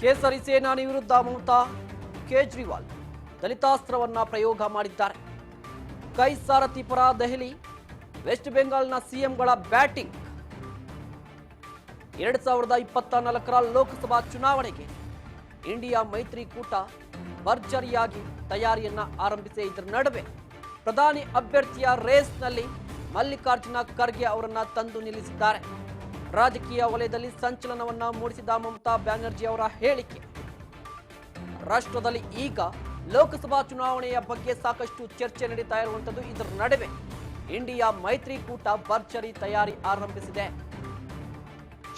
ಕೇಸರಿ ಸೇನಾನಿ ವಿರುದ್ಧ ಮಮತಾ ಕೇಜ್ರಿವಾಲ್ ದಲಿತಾಸ್ತ್ರವನ್ನ ಪ್ರಯೋಗ ಮಾಡಿದ್ದಾರೆ. ಕೈ ಸಾರಥಿ ಪರ ದೆಹಲಿ, ವೆಸ್ಟ್ ಬೆಂಗಾಲ್ನ ಸಿಎಂಗಳ ಬ್ಯಾಟಿಂಗ್. ಎರಡ್ ಸಾವಿರದ ಇಪ್ಪತ್ತ ನಾಲ್ಕರ ಲೋಕಸಭಾ ಚುನಾವಣೆಗೆ ಇಂಡಿಯಾ ಮೈತ್ರಿಕೂಟ ಭರ್ಜರಿಯಾಗಿ ತಯಾರಿಯನ್ನ ಆರಂಭಿಸಿ ಇದರ ನಡುವೆ ಪ್ರಧಾನಿ ಅಭ್ಯರ್ಥಿಯ ರೇಸ್ನಲ್ಲಿ ಮಲ್ಲಿಕಾರ್ಜುನ ಖರ್ಗೆ ಅವರನ್ನ ತಂದು ನಿಲ್ಲಿಸಿದ್ದಾರೆ. ರಾಜಕೀಯ ವಲಯದಲ್ಲಿ ಸಂಚಲನವನ್ನ ಮೂಡಿಸಿದ ಮಮತಾ ಬ್ಯಾನರ್ಜಿ ಅವರ ಹೇಳಿಕೆ. ರಾಷ್ಟ್ರದಲ್ಲಿ ಈಗ ಲೋಕಸಭಾ ಚುನಾವಣೆಯ ಬಗ್ಗೆ ಸಾಕಷ್ಟು ಚರ್ಚೆ ನಡೀತಾ ಇರುವಂತದ್ದು ಇದರ ನಡುವೆ ಇಂಡಿಯಾ ಮೈತ್ರಿಕೂಟ ಭರ್ಜರಿ ತಯಾರಿ ಆರಂಭಿಸಿದೆ.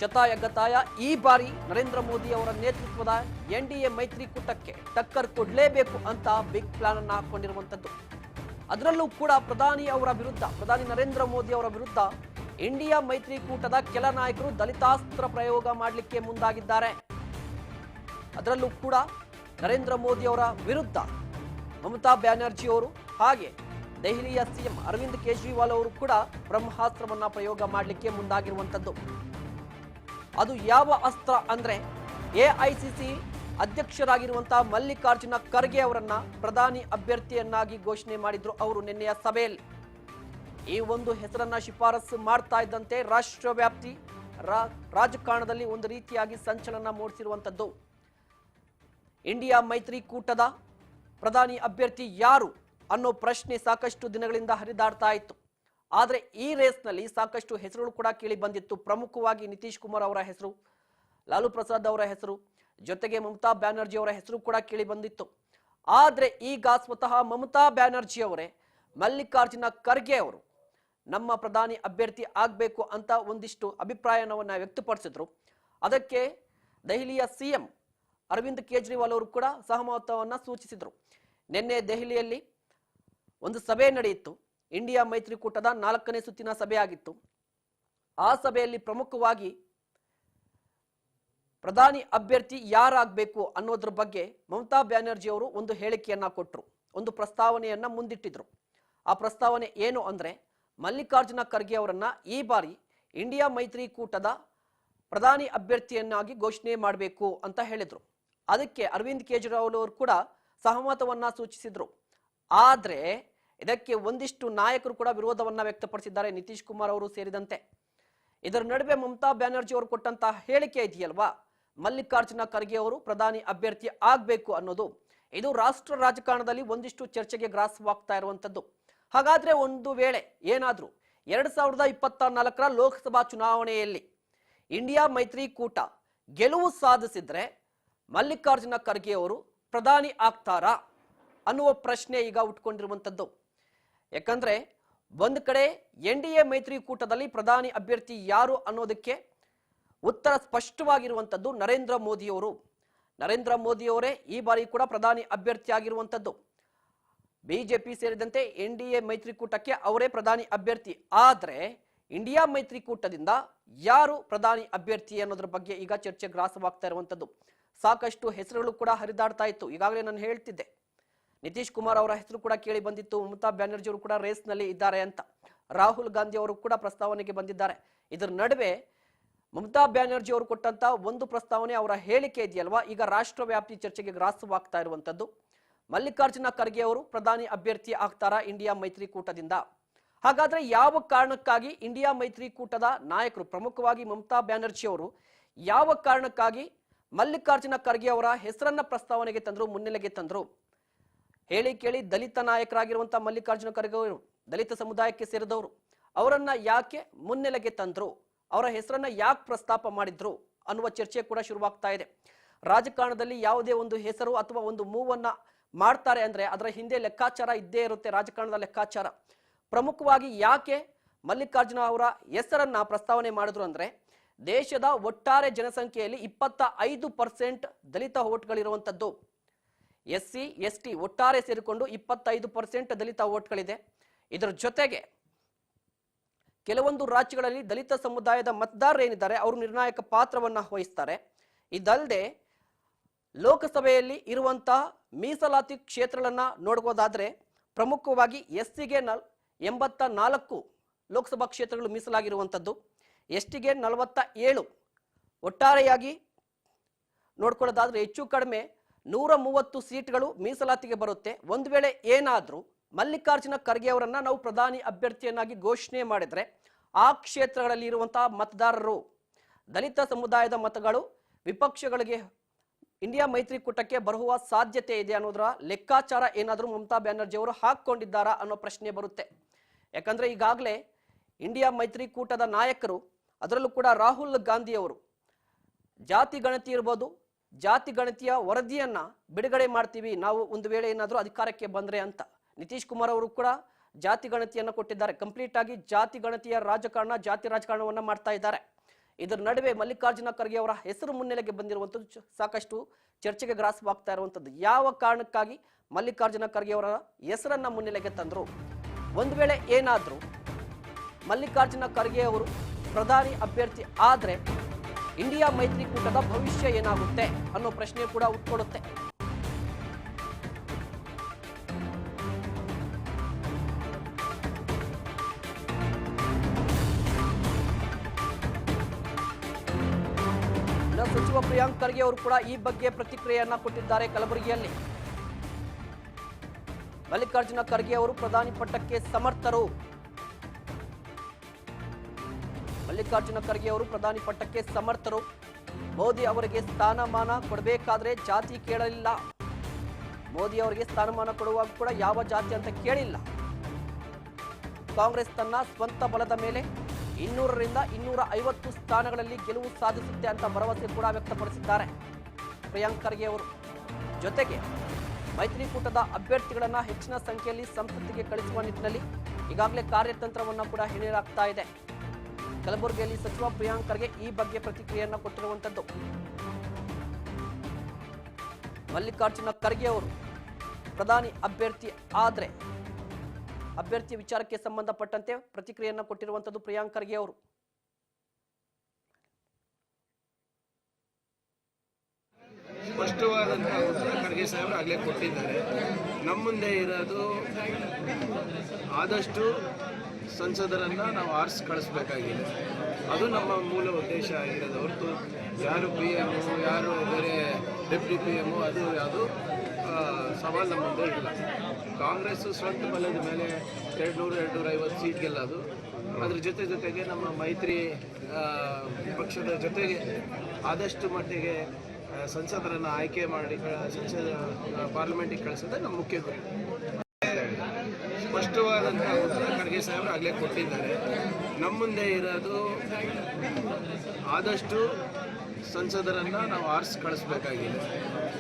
ಶತಾಯ ಗತಾಯ ಈ ಬಾರಿ ನರೇಂದ್ರ ಮೋದಿ ಅವರ ನೇತೃತ್ವದ ಎನ್ಡಿಎ ಮೈತ್ರಿಕೂಟಕ್ಕೆ ಟಕ್ಕರ್ ಕೊಡಲೇಬೇಕು ಅಂತ ಬಿಗ್ ಪ್ಲಾನ್ ಅನ್ನ ಹಾಕೊಂಡಿರುವಂತದ್ದು ಅದರಲ್ಲೂ ಕೂಡ ಪ್ರಧಾನಿ ಅವರ ವಿರುದ್ಧ, ಪ್ರಧಾನಿ ನರೇಂದ್ರ ಮೋದಿ ಅವರ ವಿರುದ್ಧ ಇಂಡಿಯಾ ಮೈತ್ರಿಕೂಟದ ಕೆಲ ನಾಯಕರು ದಲಿತಾಸ್ತ್ರ ಪ್ರಯೋಗ ಮಾಡಲಿಕ್ಕೆ ಮುಂದಾಗಿದ್ದಾರೆ. ಅದರಲ್ಲೂ ಕೂಡ ನರೇಂದ್ರ ಮೋದಿ ಅವರ ವಿರುದ್ಧ ಮಮತಾ ಬ್ಯಾನರ್ಜಿ ಅವರು ಹಾಗೆ ದೆಹಲಿಯ ಸಿಎಂ ಅರವಿಂದ್ ಕೇಜ್ರಿವಾಲ್ ಅವರು ಕೂಡ ಬ್ರಹ್ಮಾಸ್ತ್ರವನ್ನ ಪ್ರಯೋಗ ಮಾಡಲಿಕ್ಕೆ ಮುಂದಾಗಿರುವಂತದ್ದು ಅದು ಯಾವ ಅಸ್ತ್ರ ಅಂದ್ರೆ ಎಐಸಿಸಿ ಅಧ್ಯಕ್ಷರಾಗಿರುವಂತಹ ಮಲ್ಲಿಕಾರ್ಜುನ ಖರ್ಗೆ ಅವರನ್ನ ಪ್ರಧಾನಿ ಅಭ್ಯರ್ಥಿಯನ್ನಾಗಿ ಘೋಷಣೆ ಮಾಡಿದ್ರು ಅವರು ನಿನ್ನೆಯ ಸಭೆಯಲ್ಲಿ. ಈ ಒಂದು ಹೆಸರನ್ನ ಶಿಫಾರಸು ಮಾಡ್ತಾ ಇದ್ದಂತೆ ರಾಷ್ಟ್ರವ್ಯಾಪ್ತಿ ರಾ- ರಾಜಕಾರಣದಲ್ಲಿ ಒಂದು ರೀತಿಯಾಗಿ ಸಂಚಲನ ಮೂಡಿಸಿರುವಂತದ್ದು ಇಂಡಿಯಾ ಮೈತ್ರಿಕೂಟದ ಪ್ರಧಾನಿ ಅಭ್ಯರ್ಥಿ ಯಾರು ಅನ್ನೋ ಪ್ರಶ್ನೆ ಸಾಕಷ್ಟು ದಿನಗಳಿಂದ ಹರಿದಾಡ್ತಾ ಇತ್ತು. ಆದರೆ ಈ ರೇಸ್ನಲ್ಲಿ ಸಾಕಷ್ಟು ಹೆಸರುಗಳು ಕೂಡ ಕೇಳಿ ಬಂದಿತ್ತು. ಪ್ರಮುಖವಾಗಿ ನಿತೀಶ್ ಕುಮಾರ್ ಅವರ ಹೆಸರು, ಲಾಲು ಪ್ರಸಾದ್ ಅವರ ಹೆಸರು, ಜೊತೆಗೆ ಮಮತಾ ಬ್ಯಾನರ್ಜಿ ಅವರ ಹೆಸರು ಕೂಡ ಕೇಳಿ ಬಂದಿತ್ತು. ಆದರೆ ಈಗ ಸ್ವತಃ ಮಮತಾ ಬ್ಯಾನರ್ಜಿ ಅವರೇ ಮಲ್ಲಿಕಾರ್ಜುನ ಖರ್ಗೆ ಅವರು ನಮ್ಮ ಪ್ರಧಾನಿ ಅಭ್ಯರ್ಥಿ ಆಗಬೇಕು ಅಂತ ಒಂದಿಷ್ಟು ಅಭಿಪ್ರಾಯವನ್ನು ವ್ಯಕ್ತಪಡಿಸಿದ್ರು. ಅದಕ್ಕೆ ದೆಹಲಿಯ ಸಿಎಂ ಅರವಿಂದ್ ಕೇಜ್ರಿವಾಲ್ ಅವರು ಕೂಡ ಸಹಮತವನ್ನು ಸೂಚಿಸಿದರು. ನಿನ್ನೆ ದೆಹಲಿಯಲ್ಲಿ ಒಂದು ಸಭೆ ನಡೆಯಿತು ಇಂಡಿಯಾ ಮೈತ್ರಿಕೂಟದ ನಾಲ್ಕನೇ ಸುತ್ತಿನ ಸಭೆಯಾಗಿತ್ತು. ಆ ಸಭೆಯಲ್ಲಿ ಪ್ರಮುಖವಾಗಿ ಪ್ರಧಾನಿ ಅಭ್ಯರ್ಥಿ ಯಾರಾಗಬೇಕು ಅನ್ನೋದ್ರ ಬಗ್ಗೆ ಮಮತಾ ಬ್ಯಾನರ್ಜಿ ಅವರು ಒಂದು ಹೇಳಿಕೆಯನ್ನ ಕೊಟ್ಟರು ಒಂದು ಪ್ರಸ್ತಾವನೆಯನ್ನ ಮುಂದಿಟ್ಟಿದ್ರು. ಆ ಪ್ರಸ್ತಾವನೆ ಏನು ಅಂದ್ರೆ ಮಲ್ಲಿಕಾರ್ಜುನ ಖರ್ಗೆ ಅವರನ್ನ ಈ ಬಾರಿ ಇಂಡಿಯಾ ಮೈತ್ರಿಕೂಟದ ಪ್ರಧಾನಿ ಅಭ್ಯರ್ಥಿಯನ್ನಾಗಿ ಘೋಷಣೆ ಮಾಡಬೇಕು ಅಂತ ಹೇಳಿದ್ರು. ಅದಕ್ಕೆ ಅರವಿಂದ್ ಕೇಜ್ರಿವಾಲ್ ಅವರು ಕೂಡ ಸಹಮತವನ್ನ ಸೂಚಿಸಿದ್ರು. ಆದರೆ ಇದಕ್ಕೆ ಒಂದಿಷ್ಟು ನಾಯಕರು ಕೂಡ ವಿರೋಧವನ್ನ ವ್ಯಕ್ತಪಡಿಸಿದ್ದಾರೆ ನಿತೀಶ್ ಕುಮಾರ್ ಅವರು ಸೇರಿದಂತೆ. ಇದರ ನಡುವೆ ಮಮತಾ ಬ್ಯಾನರ್ಜಿ ಅವರು ಕೊಟ್ಟಂತಹ ಹೇಳಿಕೆ ಇದೆಯಲ್ವಾ? ಮಲ್ಲಿಕಾರ್ಜುನ ಖರ್ಗೆ ಅವರು ಪ್ರಧಾನಿ ಅಭ್ಯರ್ಥಿ ಆಗಬೇಕು ಅನ್ನೋದು. ಇದು ರಾಷ್ಟ್ರ ರಾಜಕಾರಣದಲ್ಲಿ ಒಂದಿಷ್ಟು ಚರ್ಚೆಗೆ ಗ್ರಾಸವಾಗ್ತಾ ಇರುವಂತದ್ದು. ಹಾಗಾದ್ರೆ ಒಂದು ವೇಳೆ ಏನಾದರೂ ಎರಡು ಸಾವಿರದ ಇಪ್ಪತ್ತ ನಾಲ್ಕರ ಲೋಕಸಭಾ ಚುನಾವಣೆಯಲ್ಲಿ ಇಂಡಿಯಾ ಮೈತ್ರಿಕೂಟ ಗೆಲುವು ಸಾಧಿಸಿದ್ರೆ ಮಲ್ಲಿಕಾರ್ಜುನ ಖರ್ಗೆ ಅವರು ಪ್ರಧಾನಿ ಆಗ್ತಾರಾ ಅನ್ನುವ ಪ್ರಶ್ನೆ ಈಗ ಉಟ್ಕೊಂಡಿರುವಂತದ್ದು ಯಾಕಂದ್ರೆ ಒಂದು ಕಡೆ ಎನ್ ಡಿ ಎ ಮೈತ್ರಿಕೂಟದಲ್ಲಿ ಪ್ರಧಾನಿ ಅಭ್ಯರ್ಥಿ ಯಾರು ಅನ್ನೋದಕ್ಕೆ ಉತ್ತರ ಸ್ಪಷ್ಟವಾಗಿರುವಂತದ್ದು ನರೇಂದ್ರ ಮೋದಿಯವರು. ನರೇಂದ್ರ ಮೋದಿಯವರೇ ಈ ಬಾರಿ ಕೂಡ ಪ್ರಧಾನಿ ಅಭ್ಯರ್ಥಿ ಆಗಿರುವಂತದ್ದು ಬಿಜೆಪಿ ಸೇರಿದಂತೆ ಎನ್ ಡಿ ಎ ಮೈತ್ರಿಕೂಟಕ್ಕೆ ಅವರೇ ಪ್ರಧಾನಿ ಅಭ್ಯರ್ಥಿ. ಆದ್ರೆ ಇಂಡಿಯಾ ಮೈತ್ರಿಕೂಟದಿಂದ ಯಾರು ಪ್ರಧಾನಿ ಅಭ್ಯರ್ಥಿ ಅನ್ನೋದ್ರ ಬಗ್ಗೆ ಈಗ ಚರ್ಚೆ ಗ್ರಾಸವಾಗ್ತಾ ಇರುವಂತದ್ದು. ಸಾಕಷ್ಟು ಹೆಸರುಗಳು ಕೂಡ ಹರಿದಾಡ್ತಾ ಇತ್ತು. ಈಗಾಗಲೇ ನಾನು ಹೇಳ್ತಿದ್ದೆ. ನಿತೀಶ್ ಕುಮಾರ್ ಅವರ ಹೆಸರು ಕೂಡ ಕೇಳಿ ಬಂದಿತ್ತು. ಮಮತಾ ಬ್ಯಾನರ್ಜಿ ಅವರು ಕೂಡ ರೇಸ್ನಲ್ಲಿ ಇದ್ದಾರೆ ಅಂತ. ರಾಹುಲ್ ಗಾಂಧಿ ಅವರು ಕೂಡ ಪ್ರಸ್ತಾವನೆಗೆ ಬಂದಿದ್ದಾರೆ. ಇದರ ನಡುವೆ ಮಮತಾ ಬ್ಯಾನರ್ಜಿ ಅವರು ಕೊಟ್ಟಂತ ಒಂದು ಪ್ರಸ್ತಾವನೆ ಅವರ ಹೇಳಿಕೆ ಇದೆಯಲ್ವಾ? ಈಗ ರಾಷ್ಟ್ರವ್ಯಾಪಿ ಚರ್ಚೆಗೆ ಗ್ರಾಸವಾಗ್ತಾ ಇರುವಂತದ್ದು. ಮಲ್ಲಿಕಾರ್ಜುನ ಖರ್ಗೆ ಅವರು ಪ್ರಧಾನಿ ಅಭ್ಯರ್ಥಿ ಆಗ್ತಾರಾ ಇಂಡಿಯಾ ಮೈತ್ರಿಕೂಟದಿಂದ? ಹಾಗಾದ್ರೆ ಯಾವ ಕಾರಣಕ್ಕಾಗಿ ಇಂಡಿಯಾ ಮೈತ್ರಿಕೂಟದ ನಾಯಕರು, ಪ್ರಮುಖವಾಗಿ ಮಮತಾ ಬ್ಯಾನರ್ಜಿ ಅವರು, ಯಾವ ಕಾರಣಕ್ಕಾಗಿ ಮಲ್ಲಿಕಾರ್ಜುನ ಖರ್ಗೆ ಅವರ ಹೆಸರನ್ನ ಪ್ರಸ್ತಾವನೆಗೆ ತಂದ್ರು, ಮುನ್ನೆಲೆಗೆ ತಂದ್ರು? ಹೇಳಿ ಕೇಳಿ ದಲಿತ ನಾಯಕರಾಗಿರುವಂತಹ ಮಲ್ಲಿಕಾರ್ಜುನ ಖರ್ಗೆ ಅವರು, ದಲಿತ ಸಮುದಾಯಕ್ಕೆ ಸೇರಿದವರು, ಅವರನ್ನ ಯಾಕೆ ಮುನ್ನೆಲೆಗೆ ತಂದ್ರು, ಅವರ ಹೆಸರನ್ನ ಯಾಕೆ ಪ್ರಸ್ತಾಪ ಮಾಡಿದ್ರು ಅನ್ನುವ ಚರ್ಚೆ ಕೂಡ ಶುರುವಾಗ್ತಾ ಇದೆ. ರಾಜಕಾರಣದಲ್ಲಿ ಯಾವುದೇ ಒಂದು ಹೆಸರು ಅಥವಾ ಒಂದು ಮೂವನ್ನ ಮಾಡ್ತಾರೆ ಅಂದ್ರೆ ಅದರ ಹಿಂದೆ ಲೆಕ್ಕಾಚಾರ ಇದ್ದೇ ಇರುತ್ತೆ, ರಾಜಕಾರಣದ ಲೆಕ್ಕಾಚಾರ. ಪ್ರಮುಖವಾಗಿ ಯಾಕೆ ಮಲ್ಲಿಕಾರ್ಜುನ ಅವರ ಹೆಸರನ್ನ ಪ್ರಸ್ತಾವನೆ ಮಾಡಿದ್ರು ಅಂದ್ರೆ ದೇಶದ ಒಟ್ಟಾರೆ ಜನಸಂಖ್ಯೆಯಲ್ಲಿ ಇಪ್ಪತ್ತ ಐದು ಪರ್ಸೆಂಟ್ ದಲಿತ ಓಟ್ಗಳಿರುವಂತದ್ದು. ಎಸ್ ಸಿ ಎಸ್ ಟಿ ಒಟ್ಟಾರೆ ಸೇರಿಕೊಂಡು ಇಪ್ಪತ್ತೈದು ಪರ್ಸೆಂಟ್ ದಲಿತ ಓಟ್ಗಳಿದೆ. ಇದರ ಜೊತೆಗೆ ಕೆಲವೊಂದು ರಾಜ್ಯಗಳಲ್ಲಿ ದಲಿತ ಸಮುದಾಯದ ಮತದಾರರು ಏನಿದ್ದಾರೆ, ಅವರು ನಿರ್ಣಾಯಕ ಪಾತ್ರವನ್ನ ವಹಿಸ್ತಾರೆ. ಇದಲ್ಲದೆ ಲೋಕಸಭೆಯಲ್ಲಿ ಇರುವಂತಹ ಮೀಸಲಾತಿ ಕ್ಷೇತ್ರಗಳನ್ನು ನೋಡ್ಬೋದಾದರೆ ಪ್ರಮುಖವಾಗಿ ಎಸ್ ಸಿಗೆ ನಲ್ ಎಂಬತ್ತ ನಾಲ್ಕು ಲೋಕಸಭಾ ಕ್ಷೇತ್ರಗಳು ಮೀಸಲಾಗಿರುವಂಥದ್ದು ಎಸ್ ಟಿಗೆ ನಲವತ್ತ ಏಳು ಒಟ್ಟಾರೆಯಾಗಿ ನೋಡ್ಕೊಳ್ಳೋದಾದರೆ ಹೆಚ್ಚು ಕಡಿಮೆ ನೂರ ಮೂವತ್ತು ಸೀಟ್ಗಳು ಮೀಸಲಾತಿಗೆ ಬರುತ್ತೆ. ಒಂದು ವೇಳೆ ಏನಾದರೂ ಮಲ್ಲಿಕಾರ್ಜುನ ಖರ್ಗೆ ಅವರನ್ನು ನಾವು ಪ್ರಧಾನಿ ಅಭ್ಯರ್ಥಿಯನ್ನಾಗಿ ಘೋಷಣೆ ಮಾಡಿದರೆ ಆ ಕ್ಷೇತ್ರಗಳಲ್ಲಿ ಇರುವಂತಹ ಮತದಾರರು, ದಲಿತ ಸಮುದಾಯದ ಮತಗಳು, ವಿಪಕ್ಷಗಳಿಗೆ ಇಂಡಿಯಾ ಮೈತ್ರಿಕೂಟಕ್ಕೆ ಬರುವ ಸಾಧ್ಯತೆ ಇದೆ ಅನ್ನೋದರ ಲೆಕ್ಕಾಚಾರ ಏನಾದರೂ ಮಮತಾ ಬ್ಯಾನರ್ಜಿ ಅವರು ಹಾಕೊಂಡಿದ್ದಾರಾ ಅನ್ನೋ ಪ್ರಶ್ನೆ ಬರುತ್ತೆ. ಯಾಕಂದ್ರೆ ಈಗಾಗಲೇ ಇಂಡಿಯಾ ಮೈತ್ರಿಕೂಟದ ನಾಯಕರು, ಅದರಲ್ಲೂ ಕೂಡ ರಾಹುಲ್ ಗಾಂಧಿ ಅವರು ಜಾತಿ ಗಣತಿ ಇರ್ಬೋದು, ಜಾತಿ ಗಣತಿಯ ವರದಿಯನ್ನ ಬಿಡುಗಡೆ ಮಾಡ್ತೀವಿ, ನಾವು ಒಂದು ವೇಳೆ ಏನಾದರೂ ಅಧಿಕಾರಕ್ಕೆ ಬಂದ್ರೆ ಅಂತ. ನಿತೀಶ್ ಕುಮಾರ್ ಅವರು ಕೂಡ ಜಾತಿ ಗಣತಿಯನ್ನು ಕೊಟ್ಟಿದ್ದಾರೆ. ಕಂಪ್ಲೀಟ್ ಆಗಿ ಜಾತಿ ಗಣತಿಯ ರಾಜಕಾರಣ, ಜಾತಿ ರಾಜಕಾರಣವನ್ನು ಮಾಡ್ತಾ ಇದ್ದಾರೆ. ಇದರ ನಡುವೆ ಮಲ್ಲಿಕಾರ್ಜುನ ಖರ್ಗೆ ಅವರ ಹೆಸರು ಮುನ್ನೆಲೆಗೆ ಬಂದಿರುವಂಥದ್ದು ಸಾಕಷ್ಟು ಚರ್ಚೆಗೆ ಗ್ರಾಸವಾಗ್ತಾ ಇರುವಂಥದ್ದು. ಯಾವ ಕಾರಣಕ್ಕಾಗಿ ಮಲ್ಲಿಕಾರ್ಜುನ ಖರ್ಗೆ ಅವರ ಹೆಸರನ್ನ ಮುನ್ನೆಲೆಗೆ ತಂದರು? ಒಂದು ವೇಳೆ ಏನಾದರೂ ಮಲ್ಲಿಕಾರ್ಜುನ ಖರ್ಗೆ ಅವರು ಪ್ರಧಾನಿ ಅಭ್ಯರ್ಥಿ ಆದರೆ ಇಂಡಿಯಾ ಮೈತ್ರಿಕೂಟದ ಭವಿಷ್ಯ ಏನಾಗುತ್ತೆ ಅನ್ನೋ ಪ್ರಶ್ನೆ ಕೂಡ ಉಟ್ಕೊಡುತ್ತೆ ಸಚಿವ ಪ್ರಿಯಾಂಕ್ ಖರ್ಗೆ ಅವರು ಕೂಡ ಈ ಬಗ್ಗೆ ಪ್ರತಿಕ್ರಿಯೆಯನ್ನ ಕೊಟ್ಟಿದ್ದಾರೆ ಕಲಬುರಗಿಯಲ್ಲಿ. ಮಲ್ಲಿಕಾರ್ಜುನ ಖರ್ಗೆ ಅವರು ಪ್ರಧಾನಿ ಪಟ್ಟಕ್ಕೆ ಸಮರ್ಥರು. ಮಲ್ಲಿಕಾರ್ಜುನ ಖರ್ಗೆ ಅವರು ಪ್ರಧಾನಿ ಪಟ್ಟಕ್ಕೆ ಸಮರ್ಥರು. ಮೋದಿ ಅವರಿಗೆ ಸ್ಥಾನಮಾನ ಕೊಡಬೇಕಾದ್ರೆ ಜಾತಿ ಕೇಳಲಿಲ್ಲ. ಮೋದಿ ಅವರಿಗೆ ಸ್ಥಾನಮಾನ ಕೊಡುವಾಗ ಕೂಡ ಯಾವ ಜಾತಿ ಅಂತ ಕೇಳಿಲ್ಲ. ಕಾಂಗ್ರೆಸ್ ತನ್ನ ಸ್ವಂತ ಬಲದ ಮೇಲೆ ಇನ್ನೂರರಿಂದ ಇನ್ನೂರ ಐವತ್ತು ಸ್ಥಾನಗಳಲ್ಲಿ ಗೆಲುವು ಸಾಧಿಸುತ್ತೆ ಅಂತ ಭರವಸೆ ಕೂಡ ವ್ಯಕ್ತಪಡಿಸಿದ್ದಾರೆ. ಪ್ರಿಯಾಂಕ್ ಖರ್ಗೆ ಅವರು. ಜೊತೆಗೆ ಮೈತ್ರಿಕೂಟದ ಅಭ್ಯರ್ಥಿಗಳನ್ನು ಹೆಚ್ಚಿನ ಸಂಖ್ಯೆಯಲ್ಲಿ ಸಂಸತ್ತಿಗೆ ಕಳಿಸುವ ನಿಟ್ಟಿನಲ್ಲಿ ಈಗಾಗಲೇ ಕಾರ್ಯತಂತ್ರವನ್ನು ಕೂಡ ಹೇಳಲಾಗ್ತಾ ಇದೆ. ಕಲಬುರಗಿಯಲ್ಲಿ ಸಚಿವ ಪ್ರಿಯಾಂಕ್ ಖರ್ಗೆ ಈ ಬಗ್ಗೆ ಪ್ರತಿಕ್ರಿಯೆಯನ್ನು ಕೊಟ್ಟಿರುವಂತದ್ದು. ಮಲ್ಲಿಕಾರ್ಜುನ ಖರ್ಗೆ ಅವರು ಪ್ರಧಾನಿ ಅಭ್ಯರ್ಥಿ ಆದ್ರೆ ಅಭ್ಯರ್ಥಿ ವಿಚಾರಕ್ಕೆ ಸಂಬಂಧಪಟ್ಟಂತೆ ಪ್ರತಿಕ್ರಿಯೆಯನ್ನು ಕೊಟ್ಟಿರುವಂತದ್ದು ಪ್ರಿಯಾಂಕ್ ಖರ್ಗೆ ಅವರು. ಸ್ಪಷ್ಟವಾದಂತಹ ಉತ್ತರ ಖರ್ಗೆ ಸಾಹೇಬರು ಆಗಲೇ ಕೊಟ್ಟಿದ್ದಾರೆ. ನಮ್ಮ ಮುಂದೆ ಇರೋದು ಆದಷ್ಟು ಸಂಸದರನ್ನು ನಾವು ಆರಿಸಿ ಕಳಿಸ್ಬೇಕಾಗಿದೆ. ಅದು ನಮ್ಮ ಮೂಲ ಉದ್ದೇಶ ಆಗಿರೋದು. ಹೊರತು ಯಾರು ಪಿ ಎಮ್ಮು ಯಾರು ಬೇರೆ ಡೆಪ್ಟಿ ಪಿ ಎಮ್ಮು ಅದು ಯಾವುದು ಸವಾಲು ನಮ್ಮ ಮುಂದೆ ಇಲ್ಲ. ಕಾಂಗ್ರೆಸ್ಸು ಸ್ವಂತ ಬಲದ ಮೇಲೆ ಎರಡು ನೂರು ಎರಡು ನೂರ ಐವತ್ತು ಸೀಟ್ ಗೆಲ್ಲೋದು. ಅದ್ರ ಜೊತೆ ಜೊತೆಗೆ ನಮ್ಮ ಮೈತ್ರಿ ಪಕ್ಷದ ಜೊತೆಗೆ ಆದಷ್ಟು ಮಟ್ಟಿಗೆ ಸಂಸದರನ್ನು ಆಯ್ಕೆ ಮಾಡಿ ಸಂಸದ ಪಾರ್ಲಿಮೆಂಟಿಗೆ ಕಳಿಸೋದೇ ನಮ್ಮ ಮುಖ್ಯ ಗುರಿ. ಸ್ಪಷ್ಟವಾದಂಥ ಉತ್ತರ ಖರ್ಗೆ ಸಾಹೇಬರು ಆಗಲೇ ಕೊಟ್ಟಿದ್ದಾರೆ. ನಮ್ಮ ಮುಂದೆ ಇರೋದು ಆದಷ್ಟು ಸಂಸದರನ್ನು ನಾವು ಆರ್ಸ್ ಕಳಿಸ್ಬೇಕಾಗಿದೆ.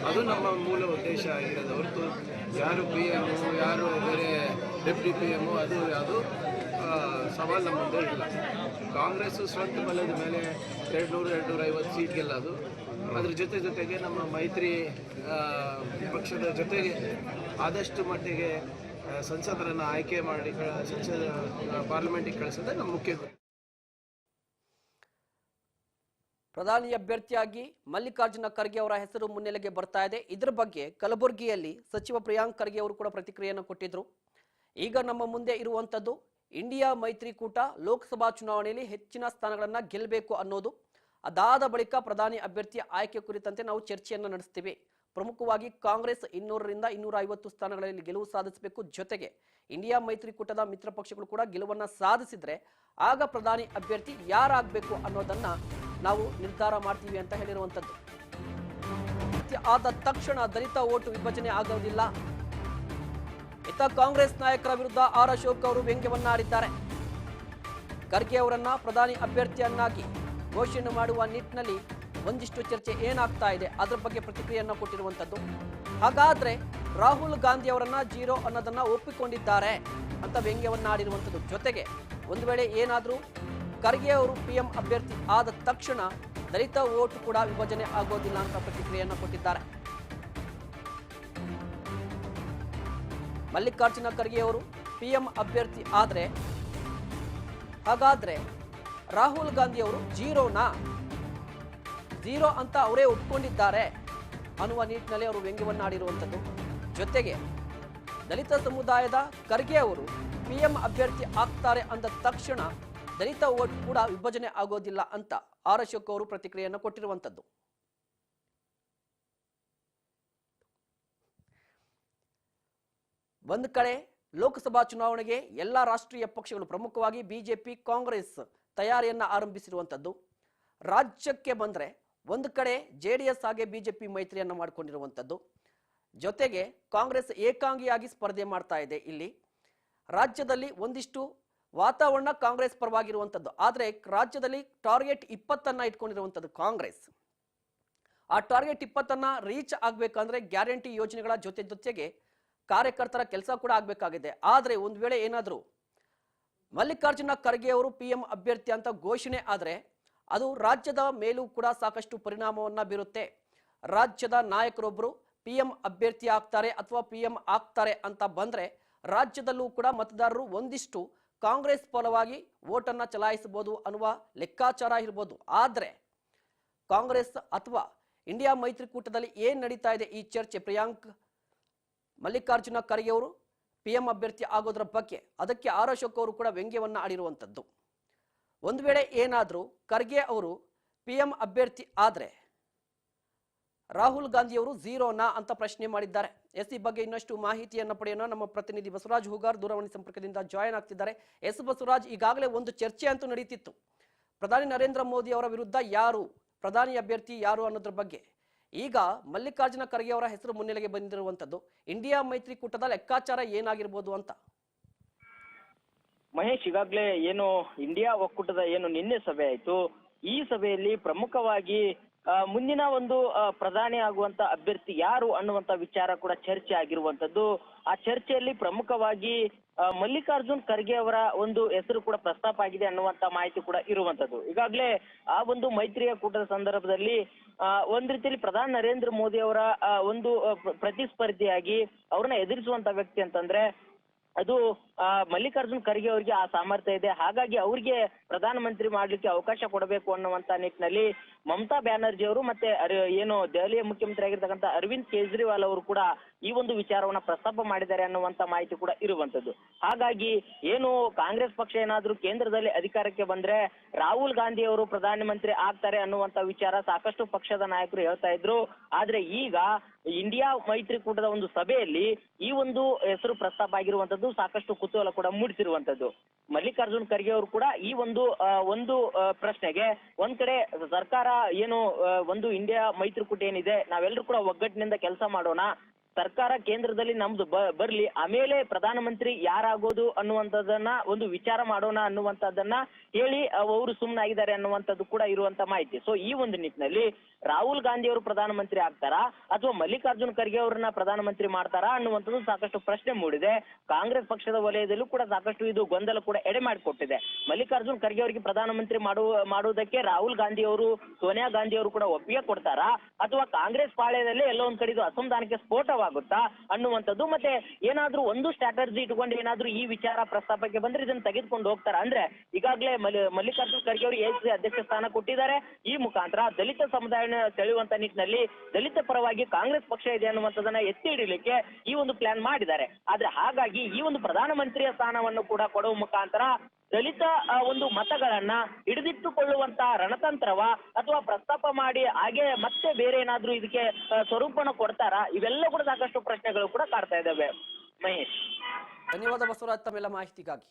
ಅದು ನಮ್ಮ ಮೂಲ ಉದ್ದೇಶ ಆಗಿರೋದು. ಹೊರತು ಯಾರು ಪಿ ಎಮ್ಮು ಯಾರು ಬೇರೆ ಡೆಪ್ಟಿ ಪಿ ಎಮ್ಮು ಅದು ಯಾವುದು ಸವಾಲು ನಮ್ಮ ಮುಂದೆ ಇಲ್ಲ. ಕಾಂಗ್ರೆಸ್ಸು ಸ್ವಂತ ಬಲದ ಮೇಲೆ ಎರಡು ನೂರು ಎರಡು ನೂರ ಐವತ್ತು ಸೀಟ್ ಗೆಲ್ಲೋದು. ಅದ್ರ ಜೊತೆ ಜೊತೆಗೆ ನಮ್ಮ ಮೈತ್ರಿ ಪಕ್ಷದ ಜೊತೆಗೆ ಆದಷ್ಟು ಮಟ್ಟಿಗೆ ಸಂಸದರನ್ನು ಆಯ್ಕೆ ಮಾಡಿ ಸಂಸದ ಪಾರ್ಲಿಮೆಂಟಿಗೆ ಕಳಿಸೋದೇ ನಮ್ಮ ಮುಖ್ಯ ಗುರಿ ಪ್ರಧಾನಿ ಅಭ್ಯರ್ಥಿಯಾಗಿ ಮಲ್ಲಿಕಾರ್ಜುನ ಖರ್ಗೆ ಅವರ ಹೆಸರು ಮುನ್ನೆಲೆಗೆ ಬರ್ತಾ ಇದೆ. ಇದರ ಬಗ್ಗೆ ಕಲಬುರಗಿಯಲ್ಲಿ ಸಚಿವ ಪ್ರಿಯಾಂಕ್ ಖರ್ಗೆ ಅವರು ಕೂಡ ಪ್ರತಿಕ್ರಿಯೆಯನ್ನು ಕೊಟ್ಟಿದ್ರು. ಈಗ ನಮ್ಮ ಮುಂದೆ ಇರುವಂತದ್ದು ಇಂಡಿಯಾ ಮೈತ್ರಿಕೂಟ ಲೋಕಸಭಾ ಚುನಾವಣೆಯಲ್ಲಿ ಹೆಚ್ಚಿನ ಸ್ಥಾನಗಳನ್ನು ಗೆಲ್ಲಬೇಕು ಅನ್ನೋದು. ಅದಾದ ಬಳಿಕ ಪ್ರಧಾನಿ ಅಭ್ಯರ್ಥಿ ಆಯ್ಕೆ ಕುರಿತಂತೆ ನಾವು ಚರ್ಚೆಯನ್ನ ನಡೆಸ್ತೀವಿ. ಪ್ರಮುಖವಾಗಿ ಕಾಂಗ್ರೆಸ್ ಇನ್ನೂರರಿಂದ ಇನ್ನೂರ ಐವತ್ತು ಸ್ಥಾನಗಳಲ್ಲಿ ಗೆಲುವು ಸಾಧಿಸಬೇಕು ಜೊತೆಗೆ ಇಂಡಿಯಾ ಮೈತ್ರಿಕೂಟದ ಮಿತ್ರ ಪಕ್ಷಗಳು ಕೂಡ ಗೆಲುವನ್ನ ಸಾಧಿಸಿದ್ರೆ ಆಗ ಪ್ರಧಾನಿ ಅಭ್ಯರ್ಥಿ ಯಾರಾಗಬೇಕು ಅನ್ನೋದನ್ನ ನಾವು ನಿರ್ಧಾರ ಮಾಡ್ತೀವಿ ಅಂತ ಹೇಳಿರುವಂತದ್ದು ಆದ ತಕ್ಷಣ ದಲಿತ ಓಟು ವಿಭಜನೆ ಆಗೋದಿಲ್ಲ. ಇತ್ತ ಕಾಂಗ್ರೆಸ್ ನಾಯಕರ ವಿರುದ್ಧ ಆರ್ ಅಶೋಕ್ ಅವರು ವ್ಯಂಗ್ಯವನ್ನ ಆಡಿದ್ದಾರೆ ಖರ್ಗೆ ಅವರನ್ನ ಪ್ರಧಾನಿ ಅಭ್ಯರ್ಥಿಯನ್ನಾಗಿ ಘೋಷಣೆ ಮಾಡುವ ನಿಟ್ಟಿನಲ್ಲಿ ಒಂದಿಷ್ಟು ಚರ್ಚೆ ಏನಾಗ್ತಾ ಇದೆ, ಅದರ ಬಗ್ಗೆ ಪ್ರತಿಕ್ರಿಯೆಯನ್ನು ಕೊಟ್ಟಿರುವಂತದ್ದು ಹಾಗಾದ್ರೆ ರಾಹುಲ್ ಗಾಂಧಿ ಅವರನ್ನ ಜೀರೋ ಅನ್ನೋದನ್ನ ಒಪ್ಪಿಕೊಂಡಿದ್ದಾರೆ ಅಂತ ವ್ಯಂಗ್ಯವನ್ನ ಆಡಿರುವಂತದ್ದು ಜೊತೆಗೆ ಒಂದು ವೇಳೆ ಏನಾದ್ರೂ ಖರ್ಗೆ ಅವರು ಪಿಎಂ ಅಭ್ಯರ್ಥಿ ಆದ ತಕ್ಷಣ ದಲಿತ ಓಟು ಕೂಡ ವಿಭಜನೆ ಆಗೋದಿಲ್ಲ ಅಂತ ಪ್ರತಿಕ್ರಿಯೆಯನ್ನು ಕೊಟ್ಟಿದ್ದಾರೆ. ಮಲ್ಲಿಕಾರ್ಜುನ ಖರ್ಗೆ ಅವರು ಪಿಎಂ ಅಭ್ಯರ್ಥಿ ಆದರೆ, ಹಾಗಾದ್ರೆ ರಾಹುಲ್ ಗಾಂಧಿ ಅವರು ಜೀರೋನಾ? ಜೀರೋ ಅಂತ ಅವರೇ ಒಪ್ಕೊಂಡಿದ್ದಾರೆ ಅನ್ನುವ ನಿಟ್ಟಿನಲ್ಲಿ ಅವರು ವ್ಯಂಗ್ಯವನ್ನಾಡಿರುವಂಥದ್ದು. ಜೊತೆಗೆ ದಲಿತ ಸಮುದಾಯದ ಖರ್ಗೆ ಅವರು ಪಿಎಂ ಅಭ್ಯರ್ಥಿ ಆಗ್ತಾರೆ ಅಂದ ತಕ್ಷಣ ದಲಿತ ಓಟ್ ಕೂಡ ವಿಭಜನೆ ಆಗೋದಿಲ್ಲ ಅಂತ ಆರ್ ಅಶೋಕ್ ಅವರು ಪ್ರತಿಕ್ರಿಯೆಯನ್ನು ಕೊಟ್ಟಿರುವಂಥದ್ದು ಒಂದು ಕಡೆ ಲೋಕಸಭಾ ಚುನಾವಣೆಗೆ ಎಲ್ಲ ರಾಷ್ಟ್ರೀಯ ಪಕ್ಷಗಳು ಪ್ರಮುಖವಾಗಿ ಬಿಜೆಪಿ, ಕಾಂಗ್ರೆಸ್ ತಯಾರಿಯನ್ನ ಆರಂಭಿಸಿರುವಂಥದ್ದು ರಾಜ್ಯಕ್ಕೆ ಬಂದರೆ ಒಂದು ಕಡೆ ಜೆ ಡಿ ಎಸ್ ಹಾಗೆ ಬಿಜೆಪಿ ಮೈತ್ರಿಯನ್ನು ಮಾಡಿಕೊಂಡಿರುವಂಥದ್ದು ಜೊತೆಗೆ ಕಾಂಗ್ರೆಸ್ ಏಕಾಂಗಿಯಾಗಿ ಸ್ಪರ್ಧೆ ಮಾಡ್ತಾ ಇದೆ ಇಲ್ಲಿ. ರಾಜ್ಯದಲ್ಲಿ ಒಂದಿಷ್ಟು ವಾತಾವರಣ ಕಾಂಗ್ರೆಸ್ ಪರವಾಗಿರುವಂಥದ್ದು ಆದರೆ ರಾಜ್ಯದಲ್ಲಿ ಟಾರ್ಗೆಟ್ ಇಪ್ಪತ್ತನ್ನು ಇಟ್ಕೊಂಡಿರುವಂಥದ್ದು ಕಾಂಗ್ರೆಸ್. ಆ ಟಾರ್ಗೆಟ್ ಇಪ್ಪತ್ತನ್ನ ರೀಚ್ ಆಗ್ಬೇಕಂದ್ರೆ ಗ್ಯಾರಂಟಿ ಯೋಜನೆಗಳ ಜೊತೆ ಜೊತೆಗೆ ಕಾರ್ಯಕರ್ತರ ಕೆಲಸ ಕೂಡ ಆಗಬೇಕಾಗಿದೆ. ಆದರೆ ಒಂದು ವೇಳೆ ಏನಾದರೂ ಮಲ್ಲಿಕಾರ್ಜುನ ಖರ್ಗೆ ಅವರು ಪಿ ಎಂ ಅಭ್ಯರ್ಥಿ ಅಂತ ಘೋಷಣೆ ಆದರೆ ಅದು ರಾಜ್ಯದ ಮೇಲೂ ಕೂಡ ಸಾಕಷ್ಟು ಪರಿಣಾಮವನ್ನ ಬೀರುತ್ತೆ. ರಾಜ್ಯದ ನಾಯಕರೊಬ್ಬರು ಪಿ ಎಂ ಅಭ್ಯರ್ಥಿ ಆಗ್ತಾರೆ ಅಥವಾ ಪಿ ಎಂ ಆಗ್ತಾರೆ ಅಂತ ಬಂದ್ರೆ ರಾಜ್ಯದಲ್ಲೂ ಕೂಡ ಮತದಾರರು ಒಂದಿಷ್ಟು ಕಾಂಗ್ರೆಸ್ ಪರವಾಗಿ ಓಟನ್ನು ಚಲಾಯಿಸಬಹುದು ಅನ್ನುವ ಲೆಕ್ಕಾಚಾರ ಇರ್ಬೋದು. ಆದರೆ ಕಾಂಗ್ರೆಸ್ ಅಥವಾ ಇಂಡಿಯಾ ಮೈತ್ರಿಕೂಟದಲ್ಲಿ ಏನು ನಡೀತಾ ಇದೆ ಈ ಚರ್ಚೆ? ಪ್ರಿಯಾಂಕ್ ಮಲ್ಲಿಕಾರ್ಜುನ ಖರ್ಗೆ ಅವರು ಪಿ ಎಂ ಅಭ್ಯರ್ಥಿ ಆಗೋದ್ರ ಬಗ್ಗೆ ಅದಕ್ಕೆ ಆರ್ ಅಶೋಕ್ ಅವರು ಕೂಡ ವ್ಯಂಗ್ಯವನ್ನ ಆಡಿರುವಂಥದ್ದು ಒಂದು ವೇಳೆ ಏನಾದರೂ ಖರ್ಗೆ ಅವರು ಪಿ ಎಂ ಅಭ್ಯರ್ಥಿ ಆದ್ರೆ ರಾಹುಲ್ ಗಾಂಧಿ ಅವರು ಝೀರೋನಾ ಅಂತ ಪ್ರಶ್ನೆ ಮಾಡಿದ್ದಾರೆ. ಎಸ್ ಈ ಬಗ್ಗೆ ಇನ್ನಷ್ಟು ಮಾಹಿತಿಯನ್ನು ಪಡೆಯೋಣ. ನಮ್ಮ ಪ್ರತಿನಿಧಿ ಬಸವರಾಜ್ ಹೂಗಾರ್ ದೂರವಾಣಿ ಸಂಪರ್ಕದಿಂದ ಜಾಯಿನ್ ಆಗ್ತಿದ್ದಾರೆ. ಎಸ್ ಬಸವರಾಜ್, ಈಗಾಗಲೇ ಒಂದು ಚರ್ಚೆ ಅಂತೂ ನಡೀತಿತ್ತು. ಪ್ರಧಾನಿ ನರೇಂದ್ರ ಮೋದಿ ಅವರ ವಿರುದ್ಧ ಯಾರು ಪ್ರಧಾನಿ ಅಭ್ಯರ್ಥಿ ಯಾರು ಅನ್ನೋದ್ರ ಬಗ್ಗೆ. ಈಗ ಮಲ್ಲಿಕಾರ್ಜುನ ಖರ್ಗೆ ಅವರ ಹೆಸರು ಮುನ್ನೆಲೆಗೆ ಬಂದಿರುವಂತದ್ದು ಇಂಡಿಯಾ ಮೈತ್ರಿಕೂಟದ ಲೆಕ್ಕಾಚಾರ ಏನಾಗಿರ್ಬೋದು ಅಂತ? ಮಹೇಶ್, ಈಗಾಗಲೇ ಏನು ಇಂಡಿಯಾ ಒಕ್ಕೂಟದ ಏನು ನಿನ್ನೆ ಸಭೆ ಆಯ್ತು. ಈ ಸಭೆಯಲ್ಲಿ ಪ್ರಮುಖವಾಗಿ ಮುಂದಿನ ಒಂದು ಪ್ರಧಾನಿ ಆಗುವಂತ ಅಭ್ಯರ್ಥಿ ಯಾರು ಅನ್ನುವಂತ ವಿಚಾರ ಕೂಡ ಚರ್ಚೆ ಆಗಿರುವಂತದ್ದು. ಆ ಚರ್ಚೆಯಲ್ಲಿ ಪ್ರಮುಖವಾಗಿ ಮಲ್ಲಿಕಾರ್ಜುನ್ ಖರ್ಗೆ ಅವರ ಒಂದು ಹೆಸರು ಕೂಡ ಪ್ರಸ್ತಾಪ ಆಗಿದೆ ಅನ್ನುವಂತ ಮಾಹಿತಿ ಕೂಡ ಇರುವಂತದ್ದು. ಈಗಾಗಲೇ ಆ ಒಂದು ಮೈತ್ರಿಯ ಕೂಟದ ಸಂದರ್ಭದಲ್ಲಿ ಒಂದ್ ರೀತಿಯಲ್ಲಿ ಪ್ರಧಾನಿ ನರೇಂದ್ರ ಮೋದಿ ಅವರ ಒಂದು ಪ್ರತಿಸ್ಪರ್ಧಿಯಾಗಿ ಅವ್ರನ್ನ ಎದುರಿಸುವಂತ ವ್ಯಕ್ತಿ ಅಂತಂದ್ರೆ, ಅದು ಮಲ್ಲಿಕಾರ್ಜುನ್ ಖರ್ಗೆ ಅವರಿಗೆ ಆ ಸಾಮರ್ಥ್ಯ ಇದೆ. ಹಾಗಾಗಿ ಅವ್ರಿಗೆ ಪ್ರಧಾನಮಂತ್ರಿ ಮಾಡ್ಲಿಕ್ಕೆ ಅವಕಾಶ ಕೊಡಬೇಕು ಅನ್ನುವಂತ ನಿಟ್ಟಿನಲ್ಲಿ ಮಮತಾ ಬ್ಯಾನರ್ಜಿ ಅವರು ಮತ್ತೆ ಏನು ದೆಹಲಿಯ ಮುಖ್ಯಮಂತ್ರಿ ಆಗಿರ್ತಕ್ಕಂಥ ಅರವಿಂದ್ ಕೇಜ್ರಿವಾಲ್ ಅವರು ಕೂಡ ಈ ಒಂದು ವಿಚಾರವನ್ನ ಪ್ರಸ್ತಾಪ ಮಾಡಿದ್ದಾರೆ ಅನ್ನುವಂತ ಮಾಹಿತಿ ಕೂಡ ಇರುವಂತದ್ದು ಹಾಗಾಗಿ ಏನು ಕಾಂಗ್ರೆಸ್ ಪಕ್ಷ ಏನಾದ್ರೂ ಕೇಂದ್ರದಲ್ಲಿ ಅಧಿಕಾರಕ್ಕೆ ಬಂದ್ರೆ ರಾಹುಲ್ ಗಾಂಧಿ ಅವರು ಪ್ರಧಾನಮಂತ್ರಿ ಆಗ್ತಾರೆ ಅನ್ನುವಂತ ವಿಚಾರ ಸಾಕಷ್ಟು ಪಕ್ಷದ ನಾಯಕರು ಹೇಳ್ತಾ ಇದ್ರು. ಆದ್ರೆ ಈಗ ಇಂಡಿಯಾ ಮೈತ್ರಿಕೂಟದ ಒಂದು ಸಭೆಯಲ್ಲಿ ಈ ಒಂದು ಹೆಸರು ಪ್ರಸ್ತಾಪ ಆಗಿರುವಂತದ್ದು ಸಾಕಷ್ಟು ಕುತೂಹಲ ಕೂಡ ಮೂಡಿಸಿರುವಂತದ್ದು. ಮಲ್ಲಿಕಾರ್ಜುನ್ ಖರ್ಗೆ ಅವರು ಕೂಡ ಈ ಒಂದು ಒಂದು ಪ್ರಶ್ನೆಗೆ ಒಂದ್ ಕಡೆ ಸರ್ಕಾರ ಏನು ಒಂದು ಇಂಡಿಯಾ ಮೈತ್ರಿಕೂಟ ಏನಿದೆ ನಾವೆಲ್ಲರೂ ಕೂಡ ಒಗ್ಗಟ್ಟಿನಿಂದ ಕೆಲಸ ಮಾಡೋಣ ಸರ್ಕಾರ ಕೇಂದ್ರದಲ್ಲಿ ನಮ್ದು ಬರ್ಲಿ, ಆಮೇಲೆ ಪ್ರಧಾನಮಂತ್ರಿ ಯಾರಾಗೋದು ಅನ್ನುವಂಥದ್ದನ್ನ ಒಂದು ವಿಚಾರ ಮಾಡೋಣ ಅನ್ನುವಂಥದ್ದನ್ನ ಹೇಳಿ ಅವರು ಸುಮ್ಮನಾಗಿದ್ದಾರೆ ಅನ್ನುವಂಥದ್ದು ಕೂಡ ಇರುವಂತ ಮಾಹಿತಿ. ಸೊ ಈ ಒಂದು ನಿಟ್ಟಿನಲ್ಲಿ ರಾಹುಲ್ ಗಾಂಧಿ ಅವರು ಪ್ರಧಾನಮಂತ್ರಿ ಆಗ್ತಾರಾ? ಅಥವಾ ಮಲ್ಲಿಕಾರ್ಜುನ್ ಖರ್ಗೆ ಅವರನ್ನ ಪ್ರಧಾನಮಂತ್ರಿ ಮಾಡ್ತಾರಾ ಅನ್ನುವಂಥದ್ದು ಸಾಕಷ್ಟು ಪ್ರಶ್ನೆ ಮೂಡಿದೆ. ಕಾಂಗ್ರೆಸ್ ಪಕ್ಷದ ವಲಯದಲ್ಲೂ ಕೂಡ ಸಾಕಷ್ಟು ಇದು ಗೊಂದಲ ಕೂಡ ಎಡೆ ಮಾಡಿಕೊಟ್ಟಿದೆ. ಮಲ್ಲಿಕಾರ್ಜುನ್ ಖರ್ಗೆ ಅವರಿಗೆ ಪ್ರಧಾನಮಂತ್ರಿ ಮಾಡುವ ಮಾಡುವುದಕ್ಕೆ ರಾಹುಲ್ ಗಾಂಧಿ ಅವರು, ಸೋನಿಯಾ ಗಾಂಧಿ ಅವರು ಕೂಡ ಒಪ್ಪಿಗೆ ಕೊಡ್ತಾರಾ? ಅಥವಾ ಕಾಂಗ್ರೆಸ್ ಪಾಳ್ಯದಲ್ಲಿ ಎಲ್ಲೋ ಒಂದ್ ಕಡೆ ಇದು ಅಸಮಾಧಾನಕ್ಕೆ ಸ್ಫೋಟವಾಗುತ್ತಾ ಅನ್ನುವಂಥದ್ದು. ಮತ್ತೆ ಏನಾದ್ರೂ ಒಂದು ಸ್ಟ್ರಾಟಜಿ ಇಟ್ಕೊಂಡು ಏನಾದ್ರೂ ಈ ವಿಚಾರ ಪ್ರಸ್ತಾಪಕ್ಕೆ ಬಂದ್ರೆ ಇದನ್ನ ತೆಗೆದುಕೊಂಡು ಹೋಗ್ತಾರ? ಅಂದ್ರೆ ಈಗಾಗಲೇ ಮಲ್ಲಿ ಮಲ್ಲಿಕಾರ್ಜುನ್ ಖರ್ಗೆ ಅವರು ಎಸಿ ಅಧ್ಯಕ್ಷ ಸ್ಥಾನ ಕೊಟ್ಟಿದ್ದಾರೆ. ಈ ಮುಖಾಂತರ ದಲಿತ ಸಮುದಾಯ ಸೆಳೆಯುವಂತ ನಿಟ್ಟಿನಲ್ಲಿ ದಲಿತ ಪರವಾಗಿ ಕಾಂಗ್ರೆಸ್ ಪಕ್ಷ ಇದೆ ಅನ್ನುವಂಥದ್ದನ್ನ ಎತ್ತಿ ಹಿಡಿಲಿಕ್ಕೆ ಈ ಒಂದು ಪ್ಲಾನ್ ಮಾಡಿದ್ದಾರೆ. ಆದ್ರೆ ಹಾಗಾಗಿ ಈ ಒಂದು ಪ್ರಧಾನಮಂತ್ರಿಯ ಸ್ಥಾನವನ್ನು ಕೂಡ ಕೊಡುವ ಮುಖಾಂತರ ದಲಿತ ಒಂದು ಮತಗಳನ್ನ ಹಿಡಿದಿಟ್ಟುಕೊಳ್ಳುವಂತಹ ರಣತಂತ್ರವ ಅಥವಾ ಪ್ರಸ್ತಾಪ ಮಾಡಿ ಹಾಗೆ ಮತ್ತೆ ಬೇರೆ ಏನಾದ್ರೂ ಇದಕ್ಕೆ ಸ್ವರೂಪನ ಕೊಡ್ತಾರಾ? ಇವೆಲ್ಲ ಕೂಡ ಸಾಕಷ್ಟು ಪ್ರಶ್ನೆಗಳು ಕೂಡ ಕಾಡ್ತಾ ಇದ್ದಾವೆ. ಮಹೇಶ್. ಧನ್ಯವಾದ ಬಸವರಾಜ್, ತಮ್ಮೆಲ್ಲ ಮಾಹಿತಿಗಾಗಿ.